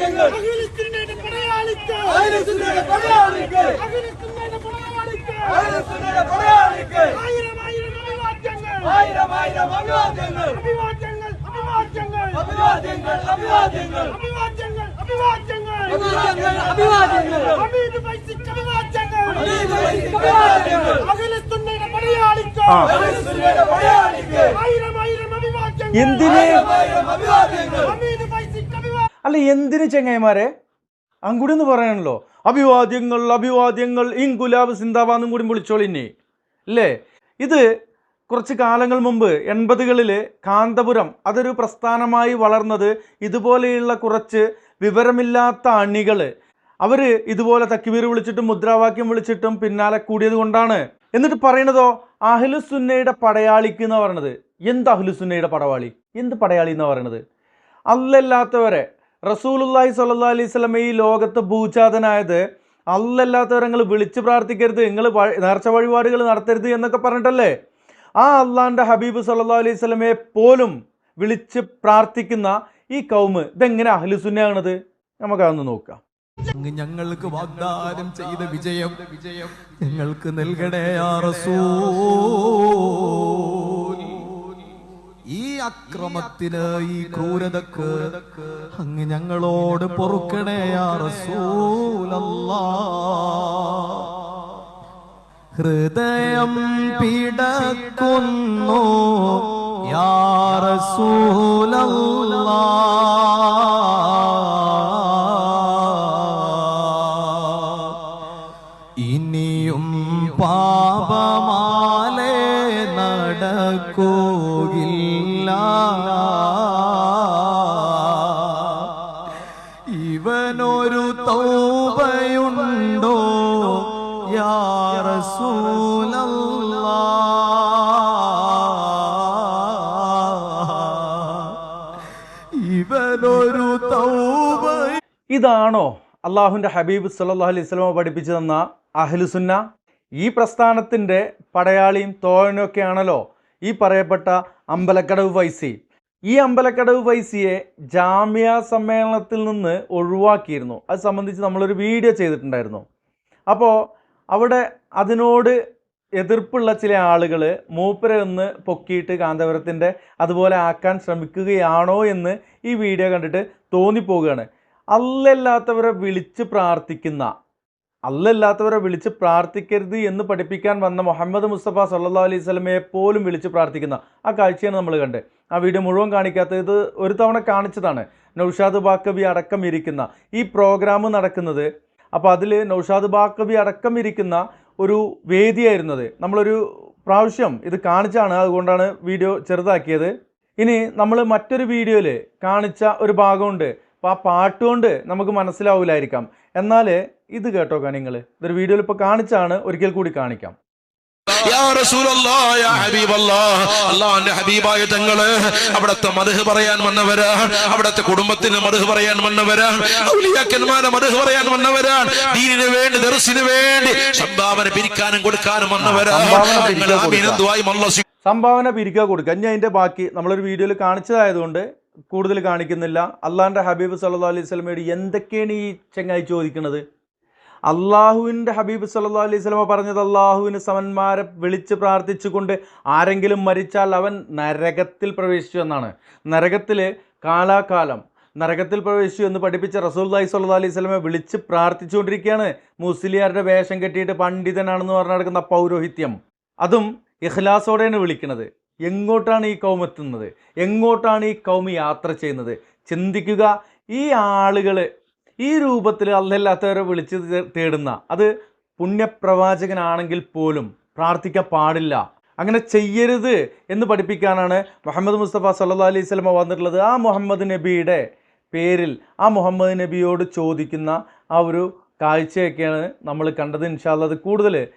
അഖിലത്തിന്റെ പടയാളിക്ക് അഖിലസുന്നയുടെ പടയാളിക്ക് അഖിലത്തിന്റെ പടയാളിക്ക് അഖിലസുന്നയുടെ പടയാളിക്ക് ആയിരം ആയിരം അഭിവാദ്യങ്ങൾ ആയിരം ആയിരം അഭിവാദ്യങ്ങൾ അഭിവാദ്യങ്ങൾ അഭിവാദ്യങ്ങൾ അഭിവാദ്യങ്ങൾ അഭിവാദ്യങ്ങൾ അഭിവാദ്യങ്ങൾ അഭിവാദ്യങ്ങൾ അഭിവാദ്യങ്ങൾ അഭിവാദ്യങ്ങൾ ഹമീദ് ഫൈസിക്ക് അഭിവാദ്യങ്ങൾ ഹമീദ് ഫൈസിക്ക് അഭിവാദ്യങ്ങൾ അഖിലത്തിന്റെ പടയാളിക്ക് അഖിലസുന്നയുടെ അല്ല എന്തിന് ചെങ്ങായിമാരെ? അങ്ങൂടി എന്ന് പറയണല്ലോ അഭിവാദ്യങ്ങൾ അഭിവാദ്യങ്ങൾ ഇൻകുലാബ് സിന്ദാബാന്നും കൂടി വിളിച്ചോളിനി അല്ലേ ഇത് കുറച്ച് കാലങ്ങൾ മുമ്പ് എൺപതുകളിൽ കാന്തപുരം അതൊരു പ്രസ്ഥാനമായി വളർന്നത് ഇതുപോലെയുള്ള കുറച്ച് വിവരമില്ലാത്ത അണികൾ അവർ ഇതുപോലെ തക്കിവീർ വിളിച്ചിട്ടും മുദ്രാവാക്യം വിളിച്ചിട്ടും പിന്നാലെ കൂടിയത് കൊണ്ടാണ്. എന്നിട്ട് പറയണതോ? അഹ്ലുസുന്നയുടെ പടയാളിക്ക് എന്ന് പറയണത്? എന്ത് അഹ്ലുസുന്നയുടെ പടവാളി? എന്ത് പടയാളി എന്ന് പറയണത്? അല്ലല്ലാത്തവരെ റസൂലുല്ലാഹി സ്വല്ലല്ലാഹി അലൈഹി സ്വലം ഈ ലോകത്ത് ഭൂചാതനായത് അല്ലല്ലാത്തവരെ നിങ്ങൾ വിളിച്ച് പ്രാർത്ഥിക്കരുത് നിങ്ങൾ നേർച്ച വഴിപാടുകൾ നടത്തരുത് എന്നൊക്കെ പറഞ്ഞിട്ടല്ലേ? ആ അള്ളാന്റെ ഹബീബ് സല്ലാ അലൈഹി സ്വലമയെ പോലും വിളിച്ച് പ്രാർത്ഥിക്കുന്ന ഈ കൗമ് ഇതെങ്ങനെ അഹ്ലുസുന്നയാണത് നമുക്കതൊന്ന് നോക്കാം. ഞങ്ങൾക്ക് വാഗ്ദാനം ചെയ്ത വിജയം വിജയം ഞങ്ങൾക്ക് നൽകണേ ആ റസൂൽ. ഈ അക്രമത്തിന് ഈ ക്രൂരതക്ക് അങ്ങ് ഞങ്ങളോട് പൊറുക്കണേ റസൂലല്ലാ. ഹൃദയം പിടക്കുന്നു യാ റസൂലല്ലാ. നടക്കുകയില്ല ഇവനൊരു തൗബയുണ്ടോ? യാ റസൂലല്ലാ. ഇവനൊരു തൗബ ഇതാണോ അള്ളാഹുവിന്റെ ഹബീബ് സല്ലാ അലൈഹി സ്വലമ പഠിപ്പിച്ചു തന്ന അഹ്ലുസുന്ന ഈ പ്രസ്ഥാനത്തിന്റെ പടയാളിയും തോഴനൊക്കെയാണല്ലോ ഈ പറയപ്പെട്ട അമ്പലക്കടവ് വൈസി. ഈ അമ്പലക്കടവ് വൈസിയെ ജാമ്യ സമ്മേളനത്തിൽ നിന്ന് ഒഴിവാക്കിയിരുന്നു. അത് സംബന്ധിച്ച് നമ്മളൊരു വീഡിയോ ചെയ്തിട്ടുണ്ടായിരുന്നു. അപ്പോൾ അവിടെ അതിനോട് എതിർപ്പുള്ള ചില ആളുകൾ മൂപ്പരെ ഒന്ന് പൊക്കിയിട്ട് കാന്തപുരത്തിന്റെ അതുപോലെ ആക്കാൻ ശ്രമിക്കുകയാണോ എന്ന് ഈ വീഡിയോ കണ്ടിട്ട് തോന്നിപ്പോവുകയാണ് അല്ലല്ലാത്തവരെ വിളിച്ച് പ്രാർത്ഥിക്കുന്ന അല്ലല്ലാത്തവരെ വിളിച്ച് പ്രാർത്ഥിക്കരുത് എന്ന് പഠിപ്പിക്കാൻ വന്ന മുഹമ്മദ് മുസ്തഫ സല്ലാ അലൈഹി സ്വലമയെ പോലും വിളിച്ച് പ്രാർത്ഥിക്കുന്ന ആ കാഴ്ചയാണ് നമ്മൾ കണ്ടത്. ആ വീഡിയോ മുഴുവൻ കാണിക്കാത്തത് ഇത് ഒരു തവണ കാണിച്ചതാണ്. നൗഷാദ് ബാക്കബി അടക്കം ഇരിക്കുന്ന ഈ പ്രോഗ്രാം നടക്കുന്നത്. അപ്പോൾ അതിൽ നൗഷാദ് ബാക്കബി അടക്കം ഇരിക്കുന്ന ഒരു വേദിയായിരുന്നത് നമ്മളൊരു പ്രാവശ്യം ഇത് കാണിച്ചാണ്. അതുകൊണ്ടാണ് വീഡിയോ ചെറുതാക്കിയത്. ഇനി നമ്മൾ മറ്റൊരു വീഡിയോയിൽ കാണിച്ച ഒരു ഭാഗമുണ്ട്. അപ്പോൾ ആ പാട്ടുകൊണ്ട് നമുക്ക് മനസ്സിലാവില്ലായിരിക്കാം എന്നാൽ ഇത് കേട്ടോക്കാം നിങ്ങൾ ഇതൊരു വീഡിയോയിൽ ഇപ്പോൾ കാണിച്ചാണ് ഒരിക്കൽ കൂടി കാണിക്കാം. ഹബീബായ തങ്ങൾ അവിടത്തെ മധു പറയാൻ വന്നവരാണ് അവിടത്തെ കുടുംബത്തിന് മധു പറയാൻ വന്നവരാണ് ഔലിയാക്കന്മാരെ മധു പറയാൻ വന്നവരാണ് ദീനിന് വേണ്ടി ദർശിന് വേണ്ടി സംഭാവന പിരിക്കാനും കൊടുക്കാനും വന്നവരാണ് സംഭാവന പിരിക്കുക കൊടുക്കുക. ഞാൻ അതിന്റെ ബാക്കി നമ്മളൊരു വീഡിയോയിൽ കാണിച്ചതായതുകൊണ്ട് കൂടുതൽ കാണിക്കുന്നില്ല. അള്ളാഹിന്റെ ഹബീബ് സല്ലാ അലൈഹി സ്വലമയോട് എന്തൊക്കെയാണ് ഈ ചെങ്ങായി ചോദിക്കുന്നത് അള്ളാഹുവിന്റെ ഹബീബ് സല്ലാ അലൈഹി സ്വലമ പറഞ്ഞത് അള്ളാഹുവിന് സമന്മാരെ വിളിച്ച് പ്രാർത്ഥിച്ചുകൊണ്ട് ആരെങ്കിലും മരിച്ചാൽ അവൻ നരകത്തിൽ പ്രവേശിച്ചു എന്നാണ്. നരകത്തിൽ കാലാകാലം. നരകത്തിൽ പ്രവേശിച്ചു എന്ന് പഠിപ്പിച്ച റസൂല്ലാഹി സ്വല്ലാ അലൈഹി സ്വലമെ വിളിച്ച് പ്രാർത്ഥിച്ചുകൊണ്ടിരിക്കുകയാണ്. മുസ്ലിയാരുടെ വേഷം കെട്ടിയിട്ട് പണ്ഡിതനാണെന്ന് പറഞ്ഞു നടക്കുന്ന പൗരോഹിത്യം. അതും ഇഖ്ലാസോടെയാണ് വിളിക്കുന്നത് എങ്ങോട്ടാണ് ഈ കൗം എത്തുന്നത്? എങ്ങോട്ടാണ് ഈ കൗം യാത്ര ചെയ്യുന്നത്? ചിന്തിക്കുക. ഈ ആളുകൾ ഈ രൂപത്തിൽ അല്ലല്ലാത്തവരെ വിളിച്ച് തേടുന്ന അത് പുണ്യപ്രവാചകനാണെങ്കിൽ പോലും പ്രാർത്ഥിക്കാൻ പാടില്ല. അങ്ങനെ ചെയ്യരുത് എന്ന് പഠിപ്പിക്കാനാണ് മുഹമ്മദ് മുസ്തഫ സല്ലാ അലൈഹി സ്വലമ വന്നിട്ടുള്ളത്. ആ മുഹമ്മദ് നബിയുടെ പേരിൽ ആ മുഹമ്മദ് നബിയോട് ചോദിക്കുന്ന ആ ഒരു കാഴ്ചയൊക്കെയാണ് നമ്മൾ കണ്ടത്. ഇൻഷാല്ല അത് കൂടുതൽ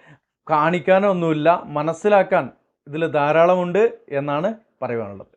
കാണിക്കാനൊന്നുമില്ല മനസ്സിലാക്കാൻ ഇതിൽ ധാരാളമുണ്ട് എന്നാണ് പറയുവാനുള്ളത്.